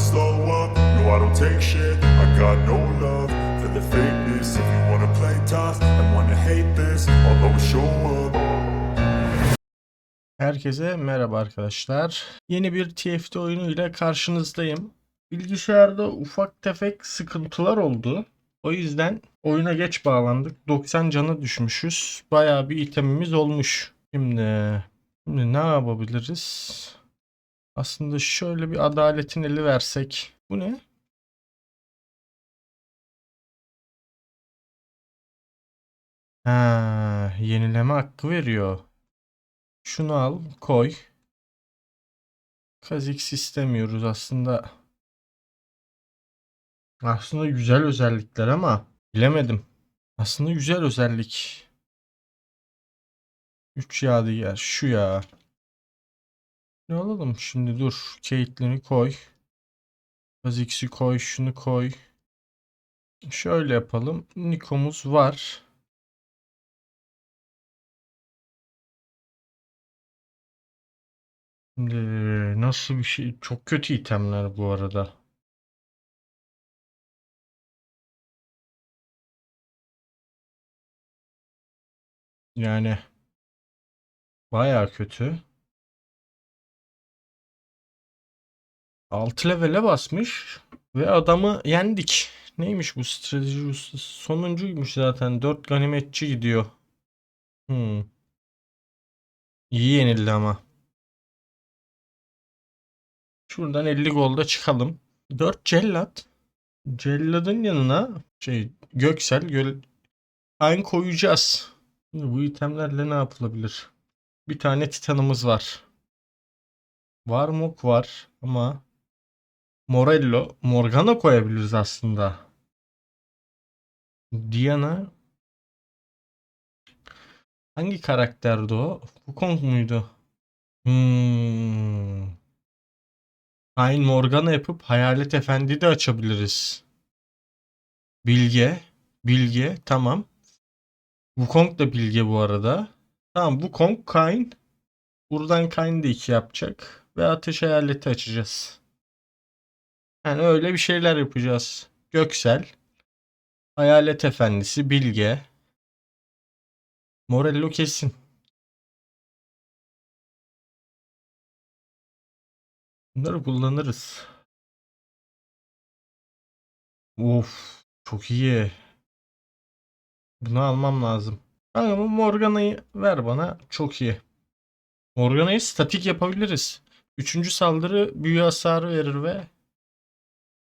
slow up. No, I don't take shit. I got no love for the fakeness. If you wanna play tough and wanna hate this, I'll always show up. Herkese merhaba arkadaşlar. Yeni bir TFT oyunuyla karşınızdayım. Bilgisayarda ufak tefek sıkıntılar oldu. O yüzden oyuna geç bağlandık. 90 canı düşmüşüz. Bayağı bir itemimiz olmuş. Şimdi, şimdi ne yapabiliriz? Aslında şöyle bir adaletin eli versek. Bu ne? Ha, yenileme hakkı veriyor. Şunu al, koy. Kazix istemiyoruz aslında. Aslında güzel özellikler ama bilemedim. Aslında güzel özellik. 3 yadigar şu ya. Ne alalım şimdi dur. Caitlyn'i koy. Kha'Zix'i koy, şunu koy. Şöyle yapalım. Niko'muz var. Şimdi nasıl bir şey? Çok kötü itemler bu arada. Yani baya kötü. 6 levele basmış ve adamı yendik. Neymiş bu strateji ustası? Sonuncuymuş zaten. 4 ganimetçi gidiyor. Hmm. İyi yenildi ama. Şuradan 50 golda çıkalım. 4 cellat. Celladın yanına şey Göksel göl aynı koyacağız. Şimdi bu itemlerle ne yapılabilir? Bir tane titanımız var. Varmok var ama Morello, Morgana koyabiliriz aslında. Diana hangi karakterdi o? Wukong muydu? Hmm. Hain Morgana yapıp Hayalet Efendi de açabiliriz. Bilge. Bilge. Tamam. Wukong da Bilge bu arada. Tamam Wukong Kain. Buradan Kain de 2 yapacak. Ve Ateş Hayaleti açacağız. Yani öyle bir şeyler yapacağız. Göksel. Hayalet Efendisi. Bilge. Morello kesin. Bunları kullanırız. Of, çok iyi. Bunu almam lazım. Ama bu Morgana'yı ver bana. Çok iyi. Morgana'yı statik yapabiliriz. Üçüncü saldırı büyü hasarı verir ve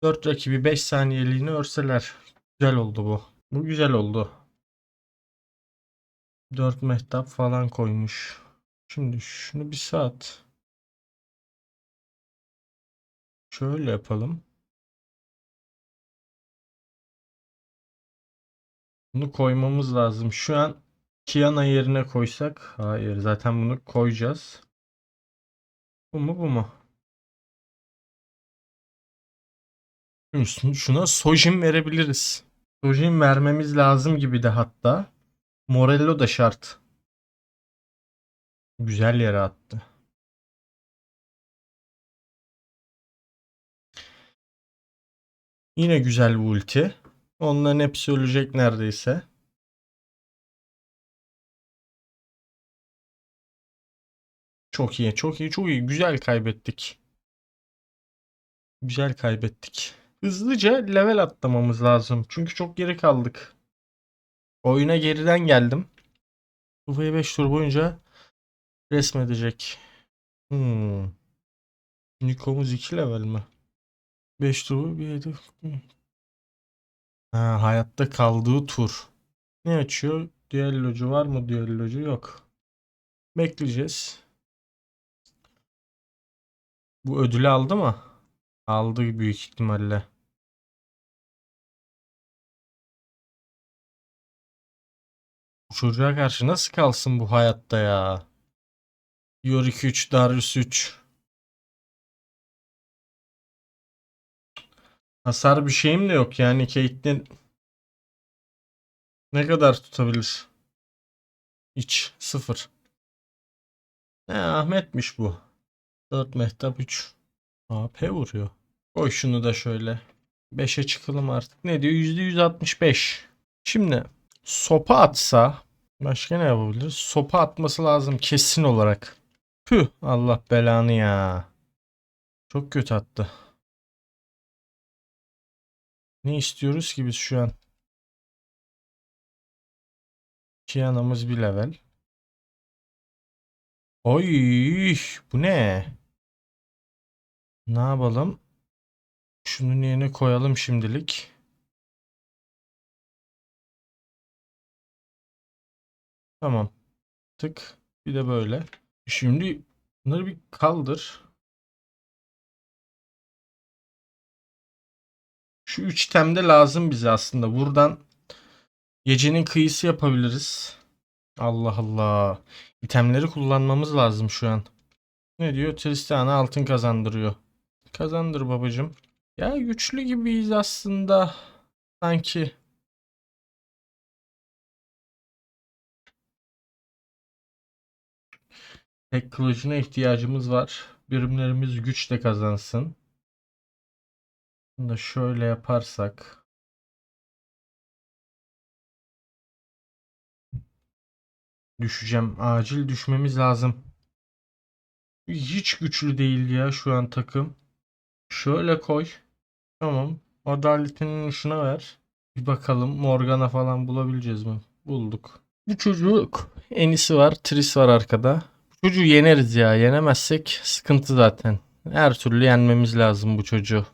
4 rakibi 5 saniyeliğine örseler. Güzel oldu bu. Bu güzel oldu. 4 mehtap falan koymuş. Şimdi şunu bir saat. Şöyle yapalım. Bunu koymamız lazım. Şu an Kiana yerine koysak. Hayır zaten bunu koyacağız. Bu mu bu mu? Şuna Sojin verebiliriz. Sojin vermemiz lazım gibi de hatta. Morello da şart. Güzel yere attı. Yine güzel bir ulti. Onların hepsi ölecek neredeyse. Çok iyi, çok iyi, çok iyi. Güzel kaybettik. Güzel kaybettik. Hızlıca level atlamamız lazım. Çünkü çok geri kaldık. Oyuna geriden geldim. Kafayı 5 tur boyunca resmedecek. Hmm. Nikomuz 2 level mi? 5 tur bir hedef. Ha, hayatta kaldığı tur. Ne açıyor? Düellocu var mı? Düellocu yok. Bekleyeceğiz. Bu ödülü aldı mı? Aldı büyük ihtimalle. Bu çocuğa karşı nasıl kalsın bu hayatta ya? Yorick 3, Darius 3. Hasar bir şeyim de yok yani Caitlyn ne kadar tutabilir? Hiç sıfır. Ne Ahmet'miş bu. 4 mehtap 3. AP vuruyor. Koy şunu da şöyle. 5'e çıkalım artık. Ne diyor? %165. Şimdi sopa atsa başka ne yapabiliriz? Sopa atması lazım kesin olarak. Püh Allah belanı ya. Çok kötü attı. Ne istiyoruz ki biz şu an? Kiana'mız bir level. Oy bu ne? Ne yapalım? Şunun yerine koyalım şimdilik. Tamam. Tık. Bir de böyle. Şimdi bunları bir kaldır. Şu üç temde lazım bize aslında. Buradan gecenin kıyısı yapabiliriz. Allah Allah. İtemleri kullanmamız lazım şu an. Ne diyor? Tristana altın kazandırıyor. Kazandır babacım. Ya güçlü gibiyiz aslında. Sanki. Tek kılıcına ihtiyacımız var. Birimlerimiz güç de kazansın. Bunu da şöyle yaparsak. Düşeceğim. Acil düşmemiz lazım. Hiç güçlü değil ya şu an takım. Şöyle koy. Tamam. Adaletinin ışına ver. Bir bakalım Morgana falan bulabileceğiz mi? Bulduk. Bu çocuk Enisi var, Tris var arkada. Bu çocuğu yeneriz ya. Yenemezsek sıkıntı zaten. Her türlü yenmemiz lazım bu çocuğu.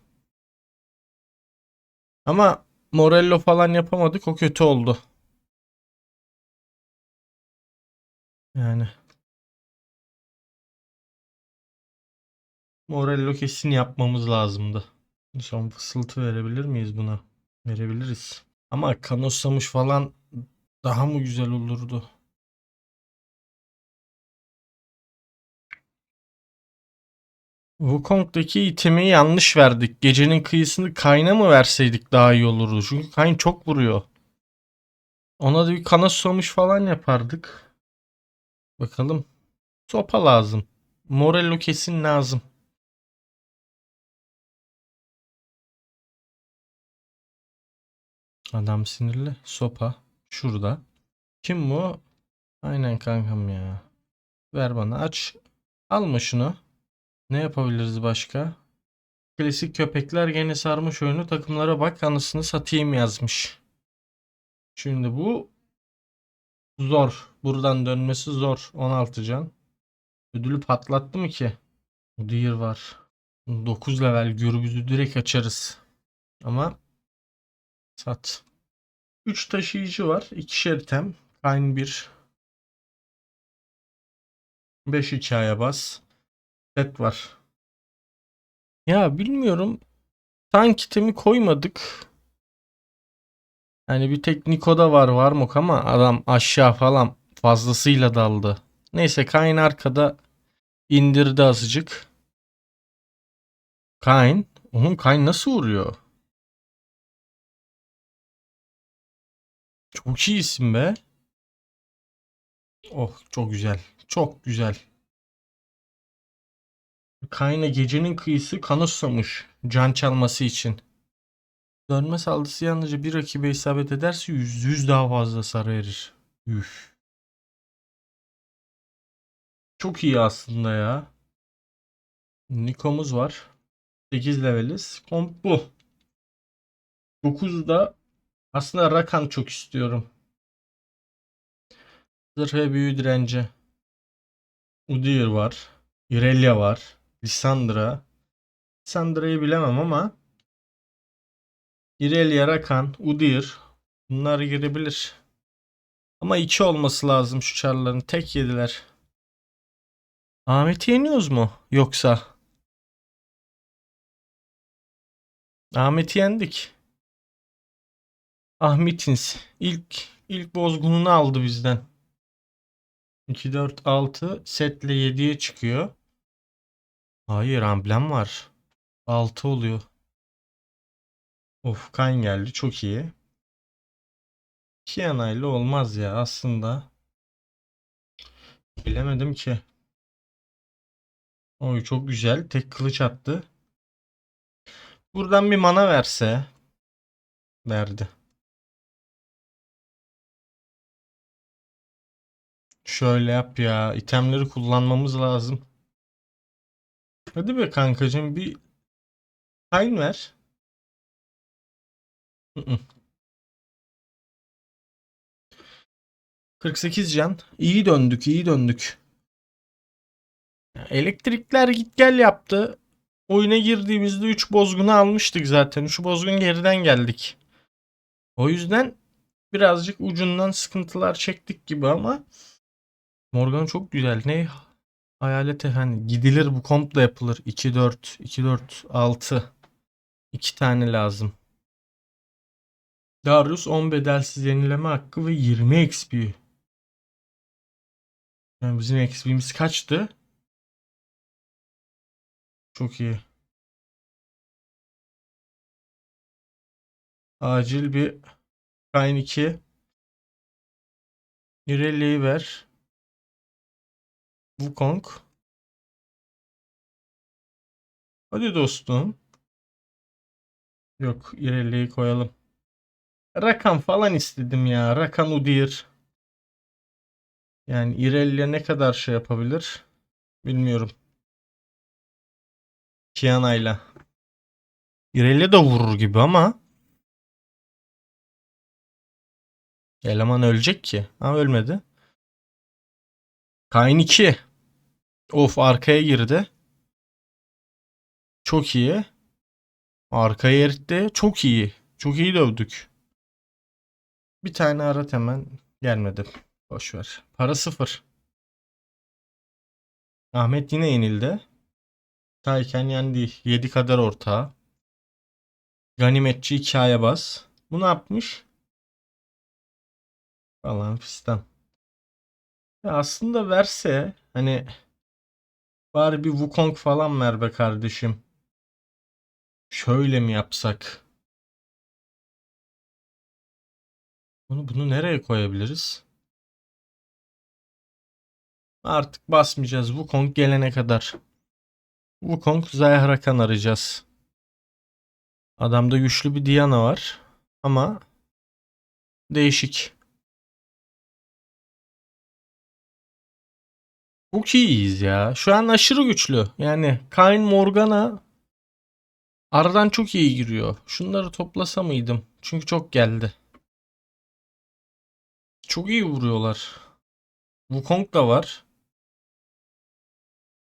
Ama Morello falan yapamadık. O kötü oldu. Yani. Morello kesin yapmamız lazımdı. Son fısıltı verebilir miyiz buna? Verebiliriz. Ama kanoslamış falan daha mı güzel olurdu? Wukong'daki itemi yanlış verdik. Gecenin kıyısını Kayn'a mı verseydik daha iyi olurdu. Çünkü Kayn çok vuruyor. Ona da bir kanoslamış falan yapardık. Bakalım. Sopa lazım. Morello kesin lazım. Adam sinirli. Sopa. Şurada. Kim bu? Aynen kankam ya. Ver bana aç. Alma şunu. Ne yapabiliriz başka? Klasik köpekler gene sarmış oyunu. Takımlara bak anısını satayım yazmış. Şimdi bu zor. Buradan dönmesi zor. 16 can. Ödülü patlattı mı ki? Deer var. 9 level gürbüzü direkt açarız. Ama sat. 3 taşıyıcı var. 2'şer item. Kayn 1. 5 hikaye bas. Set var. Ya bilmiyorum. Tank itemi koymadık. Yani bir tek Niko'da var Varmok ama adam aşağı falan fazlasıyla daldı. Neyse Kayn arkada indirdi azıcık. Kayn. Onun Kayn nasıl vuruyor? Çok iyisin be. Oh çok güzel. Çok güzel. Kayna gecenin kıyısı kan susamış can çalması için. Dönme saldırısı yalnızca bir rakibe isabet ederse yüz, yüz daha fazla sarı erir. Üf. Çok iyi aslında ya. Niko'muz var. 8 leveliz. Komp bu. 9'da aslında Rakan çok istiyorum. Zırh ve büyü direnci. Udyr var. Irelia var. Lissandra. Lissandra'yı bilemem ama Irelia, Rakan, Udyr bunlar girebilir. Ama iki olması lazım şu çarların. Tek yediler. Ahmet'i yeniyoruz mu? Yoksa? Ahmet'i yendik. Ahmet'ins ilk ilk bozgununu aldı bizden. 2 4 6 setle 7'ye çıkıyor. Hayır amblem var. 6 oluyor. Of kan geldi çok iyi. Kiana ile olmaz ya aslında. Bilemedim ki. Oy çok güzel. Tek kılıç attı. Buradan bir mana verse. Verdi. Şöyle yap ya. itemleri kullanmamız lazım. Hadi be kankacığım bir time ver. Hı hı. 48 can. İyi döndük, iyi döndük. Elektrikler git gel yaptı. Oyuna girdiğimizde 3 bozgunu almıştık zaten. 3 bozgun geriden geldik. O yüzden birazcık ucundan sıkıntılar çektik gibi ama Morgan çok güzel. Ne? Hayalet hani gidilir bu kompla yapılır. 2 4 2 4 6 2 tane lazım. Darius 10 bedelsiz yenileme hakkı ve 20 XP. Yani bizim XP'miz kaçtı? Çok iyi. Acil bir Kayn 2. Irelia ver. Wukong. Hadi dostum. Yok Irelia'yı koyalım. Rakan falan istedim ya. Rakan Udyr. Yani Irelia ne kadar şey yapabilir? Bilmiyorum. Kiana'yla. Irelia da vurur gibi ama. Eleman ölecek ki. Ha ölmedi. Kayn 2. Of arkaya girdi. Çok iyi. Arkaya eritti. Çok iyi. Çok iyi dövdük. Bir tane arat hemen gelmedi. Boş ver. Para sıfır. Ahmet yine yenildi. Tayken yendi. 7 kadar ortağı. Ganimetçi hikaye bas. Bu ne yapmış? Falan fistan. Ya aslında verse hani bari bir Wukong falan ver be kardeşim. Şöyle mi yapsak? Bunu bunu nereye koyabiliriz? Artık basmayacağız Wukong gelene kadar. Wukong Zaya Rakan arayacağız. Adamda güçlü bir Diana var ama değişik. Çok iyiyiz ya. Şu an aşırı güçlü. Yani Kayn Morgana aradan çok iyi giriyor. Şunları toplasa mıydım? Çünkü çok geldi. Çok iyi vuruyorlar. Wukong da var.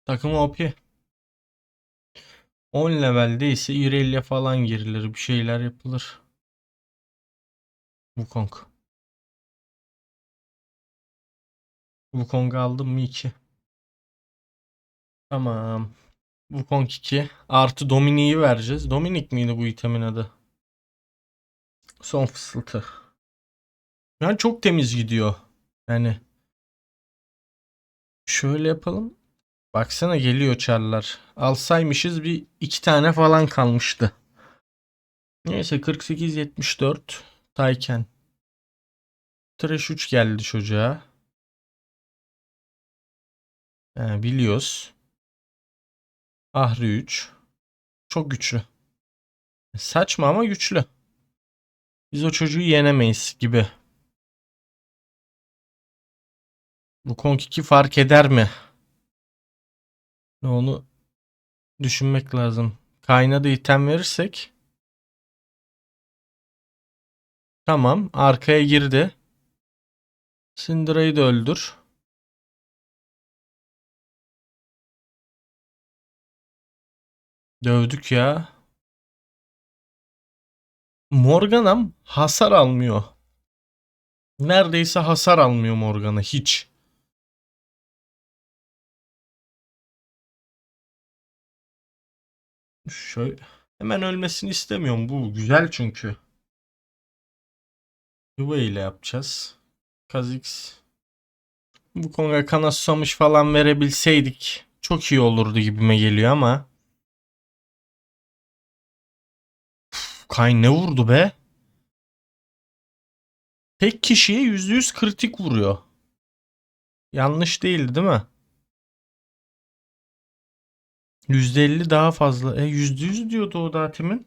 Takım OP. 10 levelde ise Irelia falan girilir. Bir şeyler yapılır. Wukong. Wukong aldım mı 2. Tamam. Wukong 2. Artı Dominik'i vereceğiz. Dominik miydi bu itemin adı? Son fısıltı. Yani çok temiz gidiyor. Yani şöyle yapalım. Baksana geliyor çarlar. Alsaymışız bir iki tane falan kalmıştı. Neyse 48-74 Tayken. Trash 3 geldi çocuğa. He, biliyoruz. Ahri 3. Çok güçlü. Saçma ama güçlü. Biz o çocuğu yenemeyiz gibi. Bu Kong 2 fark eder mi? Onu düşünmek lazım. Kayna item verirsek. Tamam. Arkaya girdi. Syndra'yı da öldür. Dövdük ya. Morgana'm hasar almıyor. Neredeyse hasar almıyor Morgana hiç. Şöyle hemen ölmesini istemiyorum. Bu güzel çünkü. Yuva ile yapacağız. Kha'Zix bu konuda kana falan verebilseydik çok iyi olurdu gibime geliyor ama Kayn ne vurdu be? Tek kişiye %100 kritik vuruyor. Yanlış değil değil mi? %50 daha fazla. E %100 diyordu o da Timin.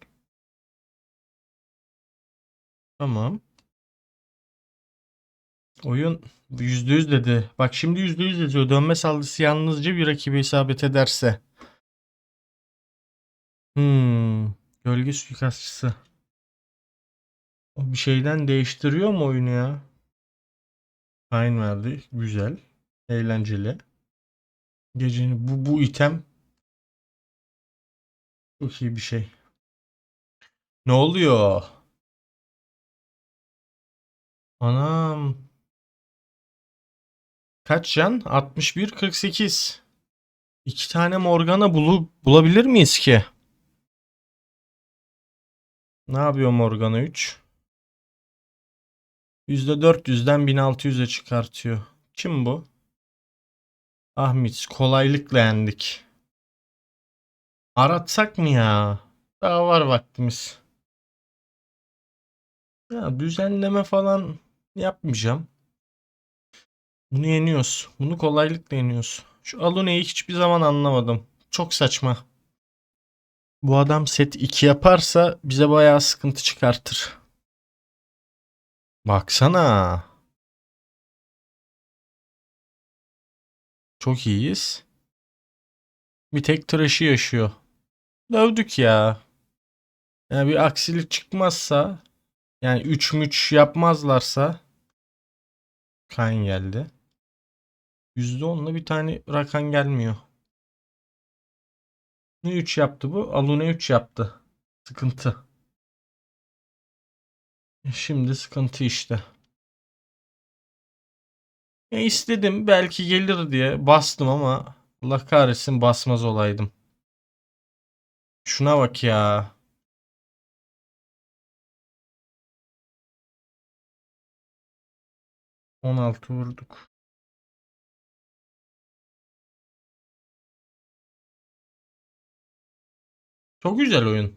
Tamam. Oyun %100 dedi. Bak şimdi %100 yazıyor. Dönme saldırısı yalnızca bir rakibe isabet ederse. Hmm. Gölge suikastçısı. O bir şeyden değiştiriyor mu oyunu ya? Kayn verdi. Güzel. Eğlenceli. Gecenin bu bu item çok iyi bir şey. Ne oluyor? Anam. Kaç can? 61 48. İki tane Morgana bulu bulabilir miyiz ki? Ne yapıyor Morgana 3? %400'den 1600'e çıkartıyor. Kim bu? Ahmet kolaylıkla yendik. Aratsak mı ya? Daha var vaktimiz. Ya düzenleme falan yapmayacağım. Bunu yeniyoruz. Bunu kolaylıkla yeniyoruz. Şu Alune'yi hiçbir zaman anlamadım. Çok saçma. Bu adam set 2 yaparsa bize bayağı sıkıntı çıkartır. Baksana. Çok iyiyiz. Bir tek Thresh'i yaşıyor. Dövdük ya. Yani bir aksilik çıkmazsa yani 3 müç yapmazlarsa kan geldi. %10'la bir tane rakan gelmiyor. Ne 3 yaptı bu? Alune 3 yaptı. Sıkıntı. Şimdi sıkıntı işte. Ya istedim belki gelir diye bastım ama Allah kahretsin basmaz olaydım. Şuna bak ya. On altı vurduk. Çok güzel oyun.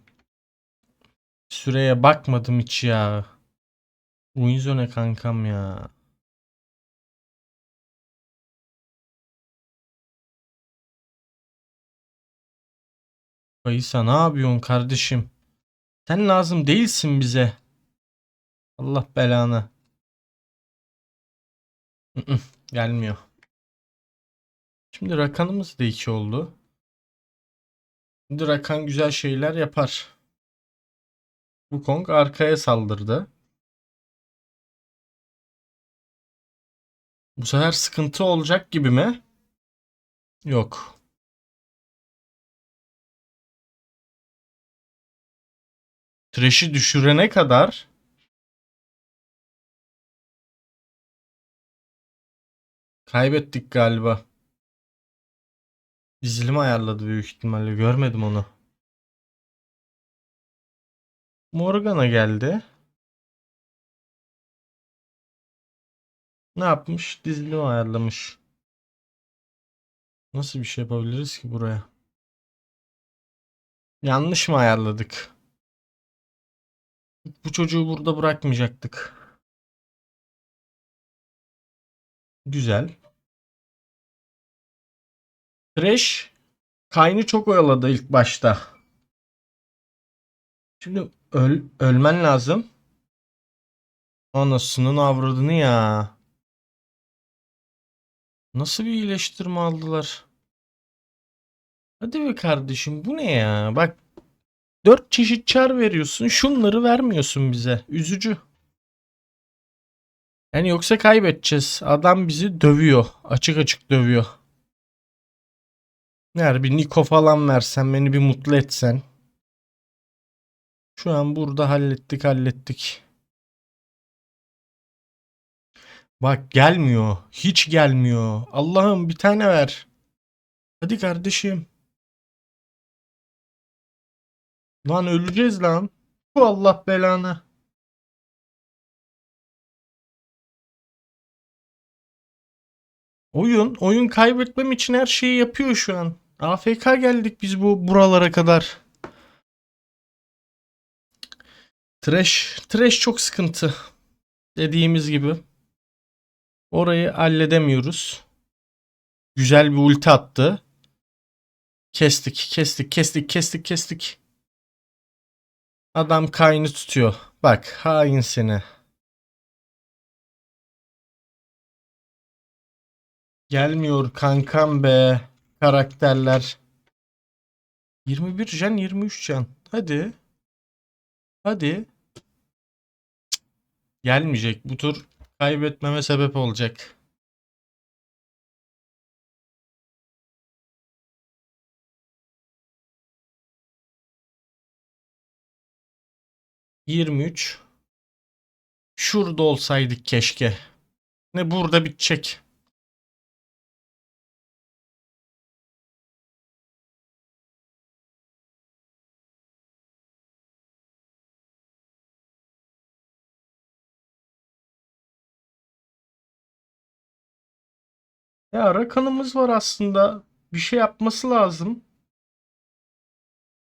Süreye bakmadım hiç ya. Winzo ne kankam ya. Kayısa ne yapıyorsun kardeşim? Sen lazım değilsin bize. Allah belanı. Gelmiyor. Şimdi rakanımız da 2 oldu. Şimdi rakan güzel şeyler yapar. Wukong arkaya saldırdı. Bu sefer sıkıntı olacak gibi mi? Yok. Thresh'i düşürene kadar kaybettik galiba. Dizilim ayarladı büyük ihtimalle. Görmedim onu. Morgana geldi. Ne yapmış? Dizilim ayarlamış. Nasıl bir şey yapabiliriz ki buraya? Yanlış mı ayarladık? Bu çocuğu burada bırakmayacaktık. Güzel. Thresh Kayn'ı çok oyaladı ilk başta. Şimdi öl ölmen lazım. Anasının avradını ya. Nasıl bir iyileştirme aldılar? Hadi be kardeşim bu ne ya? Bak dört çeşit çar veriyorsun. Şunları vermiyorsun bize. Üzücü. Yani yoksa kaybedeceğiz. Adam bizi dövüyor. Açık açık dövüyor. Yani bir Niko falan versen beni bir mutlu etsen. Şu an burada hallettik hallettik. Bak gelmiyor. Hiç gelmiyor. Allah'ım bir tane ver. Hadi kardeşim. Lan öleceğiz lan. Bu Allah belanı. Oyun, oyun kaybetmem için her şeyi yapıyor şu an. AFK geldik biz bu buralara kadar. Trash, trash çok sıkıntı. Dediğimiz gibi. Orayı halledemiyoruz. Güzel bir ulti attı. Kestik, kestik, kestik, kestik, kestik. Adam kaynı tutuyor. Bak hain seni. Gelmiyor kankam be. Karakterler. 21 can 23 can. Hadi. Hadi. Gelmeyecek. Bu tur kaybetmeme sebep olacak. Yirmi üç. Şurada olsaydık keşke. Ne burada bitecek. Ya Rakan'ımız var aslında. Bir şey yapması lazım.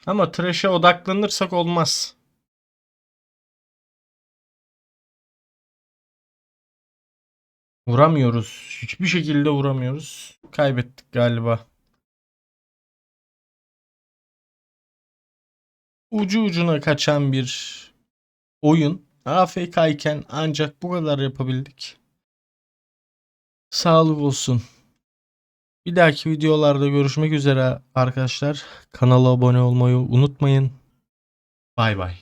Ama Thresh'e odaklanırsak olmaz. Vuramıyoruz. Hiçbir şekilde vuramıyoruz. Kaybettik galiba. Ucu ucuna kaçan bir oyun. AFK iken ancak bu kadar yapabildik. Sağlık olsun. Bir dahaki videolarda görüşmek üzere arkadaşlar. Kanala abone olmayı unutmayın. Bay bay.